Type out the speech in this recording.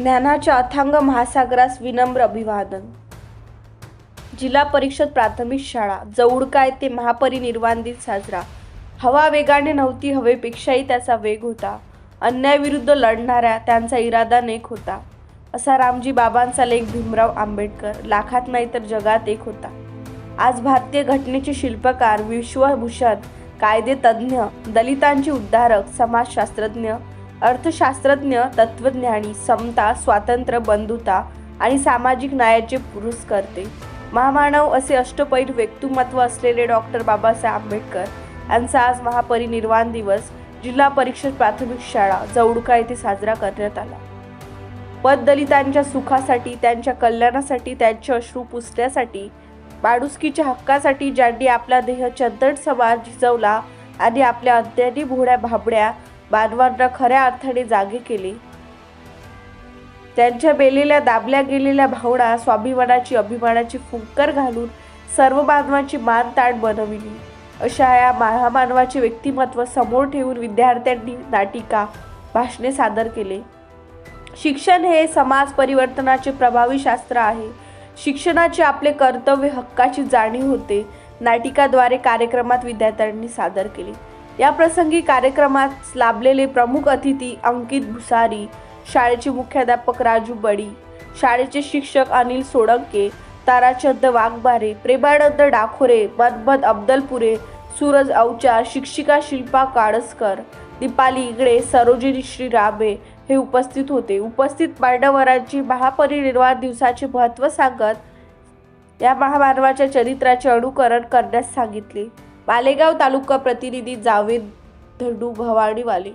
ज्ञानाच्या अथांग महासागरास विनम्र अभिवादन. जिल्हा परिषद प्राथमिक शाळा जवळका येथे महापरिनिर्वाण दिन साजरा. हवा वेगाने नव्हती हवेपेक्षाही त्याचा वेग होता. अन्यायाविरुद्ध लढणाऱ्या त्यांचा इरादा नेक होता. असा रामजी बाबांचा लेख भीमराव आंबेडकर लाखात नाही तर जगात एक होता. आज भारतीय घटनेचे शिल्पकार विश्वभूषण कायदे तज्ज्ञ दलितांचे उद्धारक समाजशास्त्रज्ञ अर्थशास्त्रज्ञ तत्वज्ञानी समता स्वातंत्र्य बंधुता आणि सामाजिक न्यायाचे पुरुष करते महामानव असे अष्टपैठ व्यक्तिमत्व असलेले डॉक्टर बाबासाहेब आंबेडकर यांचा आज महापरिनिर्वाण दिवस जिल्हा परिषद प्राथमिक शाळा जवडका येथे साजरा करण्यात आला. पददलितांच्या सुखासाठी त्यांच्या कल्याणासाठी त्यांचे अश्रू पुसण्यासाठी माणुसकीच्या हक्कासाठी ज्यांनी आपला देह चंदन समाज झिजवला आणि आपल्या अद्यानी भोड्या भाबड्या बांधवांना खऱ्या अर्थाने जागे केले. त्यांच्या बेलेल्या दाबल्या गेलेल्या भावना स्वाभिमानाची अभिमानाची फुंकर घालून सर्व मानवाची मानताण बनविली. अशा या महामानवाचे व्यक्तिमत्व समोर ठेवून विद्यार्थ्यांनी नाटिका भाषणे सादर केले. शिक्षण हे समाज परिवर्तनाचे प्रभावी शास्त्र आहे. शिक्षणाचे आपले कर्तव्य हक्काची जाणीव होते. नाटिकाद्वारे कार्यक्रमात विद्यार्थ्यांनी सादर केले. या प्रसंगी कार्यक्रमात लाभलेले प्रमुख अतिथी अंकित भुसारी शाळेचे मुख्याध्यापक राजू बडी शाळेचे शिक्षक अनिल सोडंके ताराचंद वाघबारे प्रेमानंद डाखोरे मदमद अब्दलपुरे सूरज अवचार शिक्षिका शिल्पा काळसकर दीपाली इगडे सरोजिनी श्री राबे हे उपस्थित होते. उपस्थित मान्यवरांची महापरिनिर्वाण दिवसाचे महत्त्व सांगत या महामानवाच्या चरित्राचे अनुकरण करण्यास सांगितले. पालेगाव तालुका प्रतिनिधी जावेद धडू भवाडीवाले.